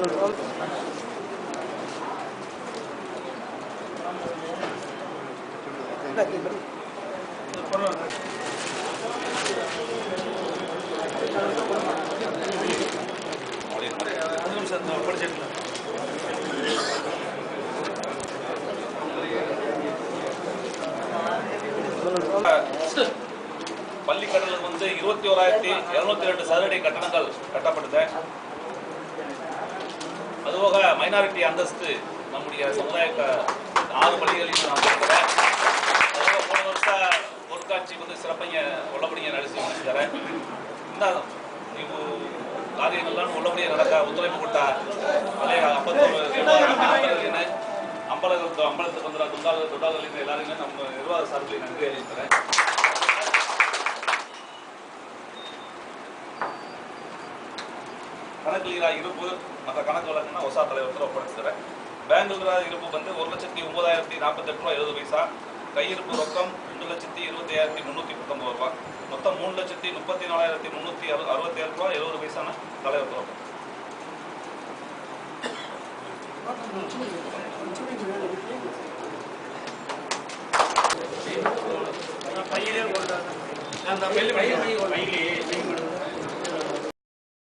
ஒரு நிமிஷம் வந்து இருபத்தி ஓராயிரத்தி இருநூத்தி ரெண்டு சதுரடி கட்டணங்கள் கட்டப்படுது அதுபோக மைனாரிட்டி அந்தஸ்து நம்முடைய சமுதாய க- ஆறு பள்ளிகளில் நான் கொடுக்குறேன் அதுபோக போன வருஷம் பொருட்காட்சி வந்து சிறப்பைய உள்ளபடிய நடத்தி முடிச்சுக்கிறேன் இந்த ನೀವು ಕಾರ್ಯಗಳನ್ನ ಒಳ್ಳೊಬ್ಬರಿಗೆ ನಡಕ ಉತ್ತರವು ಕೊಟ್ಟ ಅಲ್ಲೇ ಅಪ್ಪತ್ತೊಂದು ಏನೇ ಅಂಬಲದ ಅಂಬಲದ ಬಂದ್ರ ದುಂಡಾಲ ದೊಡ್ಡಾಲದಿಂದ ಎಲ್ಲರಿಗೂ ನಮ್ಮ ನಿರ್ವಾಹ ಸಾರ್ವಜನಿಕ ನನ್ಗೆ ಹೇಳಿರ್ತಾರೆ கணக்குலீராக இருப்பு மற்ற கணக்கு நான் ஒசா தலைவர் ஒப்படைச்சிக்கிறேன். பேங்க்ல இருப்பு வந்து ஒரு லட்சத்தி ஒன்பதாயிரத்தி நாற்பத்தெட்டு ரூபா எழுபது பைசா. கையிருப்பு ரொக்கம் ரெண்டு லட்சத்தி இருபத்தி ஐயாயிரத்தி முந்நூற்றி பத்தொம்பது ரூபா மொத்தம் மூணு லட்சத்தி முப்பத்தி நாலாயிரத்தி முந்நூற்றி அறு அறுபத்தேழு ரூபா எழுபது பைசான தலைவர் ரொக்கம் அந்த பையிலே.